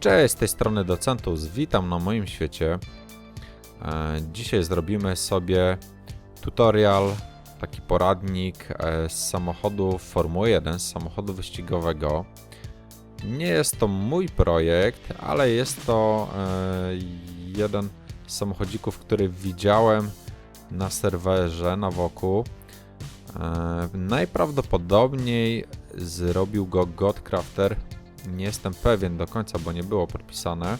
Cześć, z tej strony Docentus, witam na moim świecie. E, Dzisiaj zrobimy sobie tutorial, taki poradnik e, z samochodu Formuły 1, z samochodu wyścigowego. Nie jest to mój projekt, ale jest to e, jeden z samochodzików, który widziałem na serwerze na wokół. E, Najprawdopodobniej zrobił go Godcrafter. Nie jestem pewien do końca, bo nie było podpisane.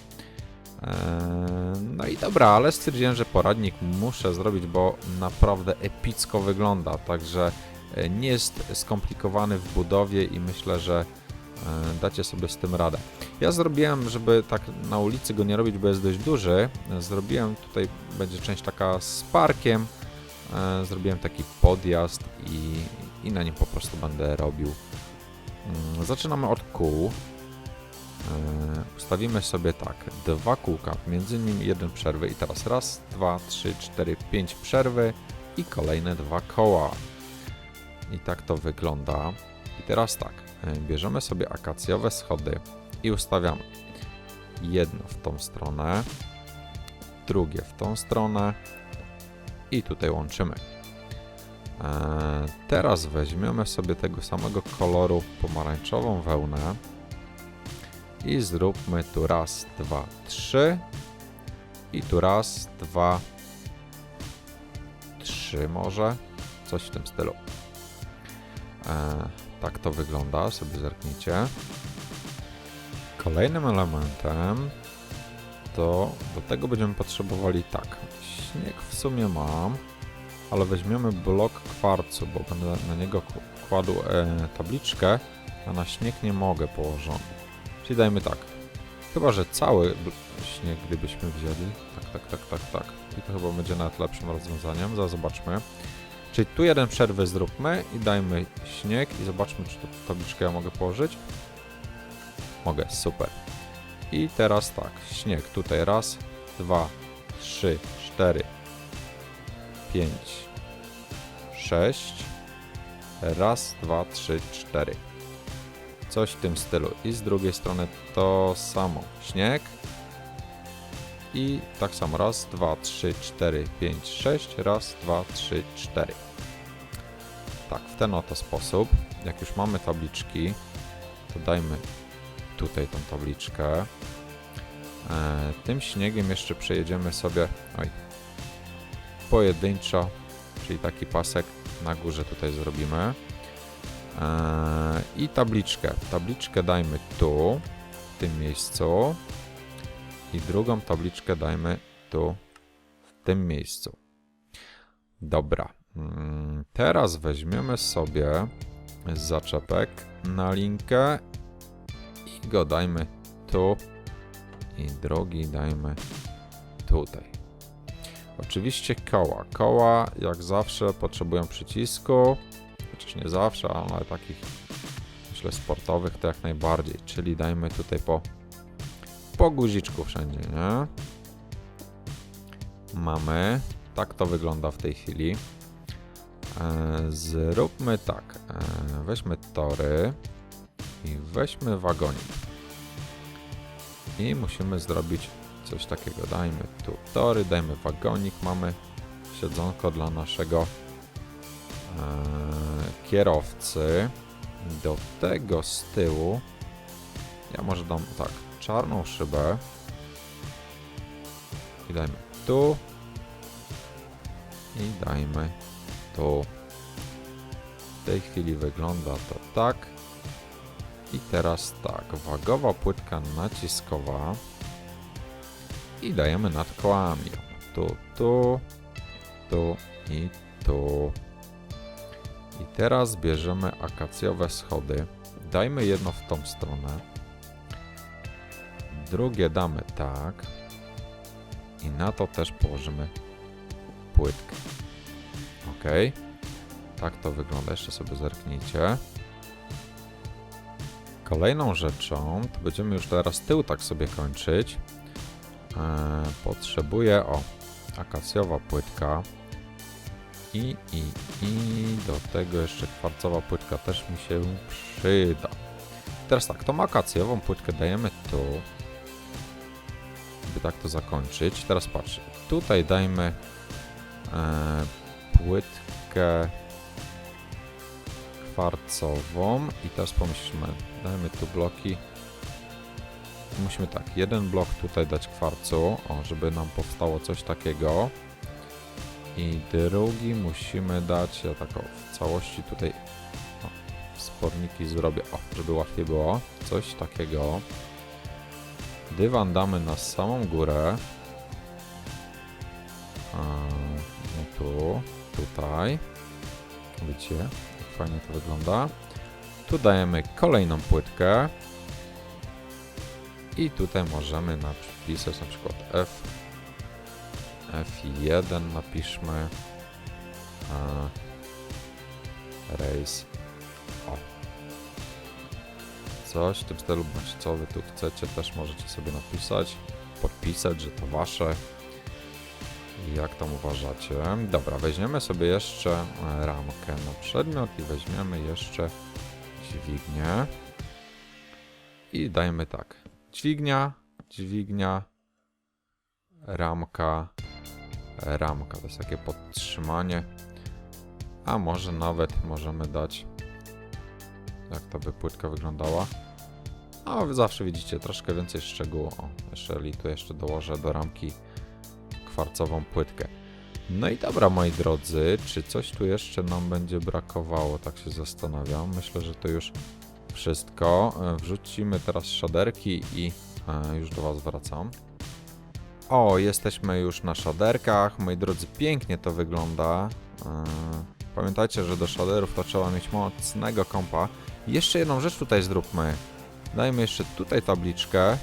E, No i dobra, ale stwierdziłem, że poradnik muszę zrobić, bo naprawdę epicko wygląda. Także e, nie jest skomplikowany w budowie i myślę, że e, dacie sobie z tym radę. Ja zrobiłem, żeby tak na ulicy go nie robić, bo jest dość duży. Zrobiłem tutaj, będzie część taka z parkiem. E, Zrobiłem taki podjazd i, i na nim po prostu będę robił. Mm, Zaczynamy od kół. E, Ustawimy sobie tak, dwa kółka, między nimi jeden przerwy i teraz raz, dwa, trzy, cztery, pięć przerwy i kolejne dwa koła. I tak to wygląda. I teraz tak, e, bierzemy sobie akacjowe schody i ustawiamy jedno w tą stronę, drugie w tą stronę i tutaj łączymy. E, Teraz weźmiemy sobie tego samego koloru pomarańczową wełnę i zróbmy tu raz, dwa, trzy i tu raz, dwa, trzy może, coś w tym stylu. E, tak to wygląda, sobie zerknijcie. Kolejnym elementem to do tego będziemy potrzebowali tak, śnieg w sumie mam, ale weźmiemy blok kwarcu, bo będę na niego kładł e, tabliczkę, a na śnieg nie mogę położony. Czyli dajmy tak. Chyba, że cały śnieg gdybyśmy wzięli. Tak, tak, tak, tak, tak. I to chyba będzie nawet lepszym rozwiązaniem. Zaraz zobaczmy. Czyli tu jeden przerwy zróbmy i dajmy śnieg i zobaczmy, czy tu tabliczkę ja mogę położyć. Mogę, super. I teraz tak, śnieg tutaj raz, dwa, trzy, cztery, pięć, sześć. Raz, dwa, trzy, cztery. Coś w tym stylu. I z drugiej strony to samo. Śnieg. I tak samo. Raz, dwa, trzy, cztery, pięć, sześć. Raz, dwa, trzy, cztery. Tak, w ten oto sposób. Jak już mamy tabliczki, to dajmy tutaj tą tabliczkę. E, tym śniegiem jeszcze przejedziemy sobie. Oj. Pojedynczo, czyli taki pasek na górze tutaj zrobimy. Eee, I tabliczkę. Tabliczkę dajmy tu, w tym miejscu. I drugą tabliczkę dajmy tu, w tym miejscu. Dobra. Mm, Teraz weźmiemy sobie zaczepek na linkę i go dajmy tu. I drugi dajmy tutaj. Oczywiście koła. Koła, jak zawsze, potrzebują przycisku chociaż nie zawsze, ale takich myślę sportowych to jak najbardziej, czyli dajmy tutaj po, po guziczku wszędzie, nie? Mamy, tak to wygląda w tej chwili. E, zróbmy tak, e, weźmy tory i weźmy wagonik. I musimy zrobić coś takiego, dajmy tu tory, dajmy wagonik, mamy siedzonko dla naszego e, kierowcy. Do tego z tyłu ja może dam tak, czarną szybę i dajmy tu i dajmy tu. W tej chwili wygląda to tak. I teraz tak, wagowa płytka naciskowa i dajemy nad kołami. Tu, tu, tu i tu. I teraz bierzemy akacjowe schody. Dajmy jedno w tą stronę. Drugie damy tak. I na to też położymy płytkę. Ok. Tak to wygląda. Jeszcze sobie zerknijcie. Kolejną rzeczą, to będziemy już teraz tył tak sobie kończyć. Eee, potrzebuję, o, akacjowa płytka. I, i, i do tego jeszcze kwarcowa płytka też mi się przyda. Teraz tak, tą akacjową płytkę dajemy tu. żeby tak to zakończyć. Teraz patrz, tutaj dajmy e, płytkę kwarcową i teraz pomyślmy, dajmy tu bloki. Musimy tak, jeden blok tutaj dać kwarcu, o, żeby nam powstało coś takiego. I drugi musimy dać, ja tak o, w całości tutaj o, sporniki zrobię, o, żeby łatwiej było, coś takiego. Dywan damy na samą górę. A, nie tu, tutaj. Widzicie, jak fajnie to wygląda. Tu dajemy kolejną płytkę. I tutaj możemy napisać na przykład F. F1 napiszmy. Race. O. Coś w tym stylu, bądź co wy tu chcecie, też możecie sobie napisać, podpisać, że to wasze. Jak tam uważacie? Dobra, weźmiemy sobie jeszcze e, ramkę na przedmiot i weźmiemy jeszcze dźwignię. I dajmy tak. Dźwignia, dźwignia, ramka, ramka. To jest takie podtrzymanie. A może nawet możemy dać jak ta by płytka wyglądała. A wy zawsze widzicie troszkę więcej szczegółu. O, jeżeli tu jeszcze dołożę do ramki kwarcową płytkę. No i dobra, moi drodzy, czy coś tu jeszcze nam będzie brakowało? Tak się zastanawiam. Myślę, że to już wszystko. E, Wrzucimy teraz szaderki i e, już do Was wracam. O, jesteśmy już na szaderkach. Moi drodzy, pięknie to wygląda. E, Pamiętajcie, że do shaderów to trzeba mieć mocnego kompa. Jeszcze jedną rzecz tutaj zróbmy. Dajmy jeszcze tutaj tabliczkę.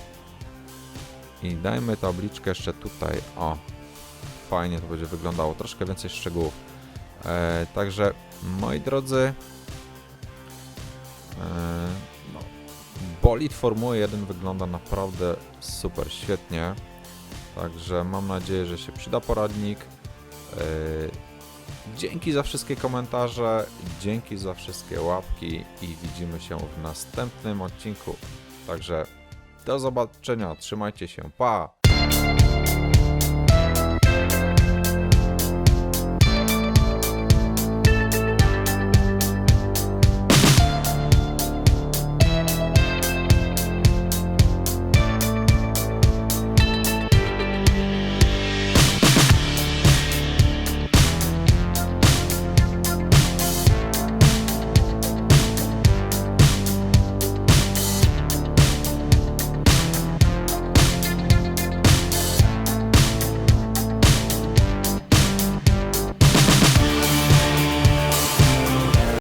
I dajmy tabliczkę jeszcze tutaj. O, fajnie to będzie wyglądało. Troszkę więcej szczegółów. E, także, moi drodzy, e, no, bolid Formuły 1 wygląda naprawdę super, świetnie. Także mam nadzieję, że się przyda poradnik. E, Dzięki za wszystkie komentarze, dzięki za wszystkie łapki i widzimy się w następnym odcinku. Także do zobaczenia, trzymajcie się, pa!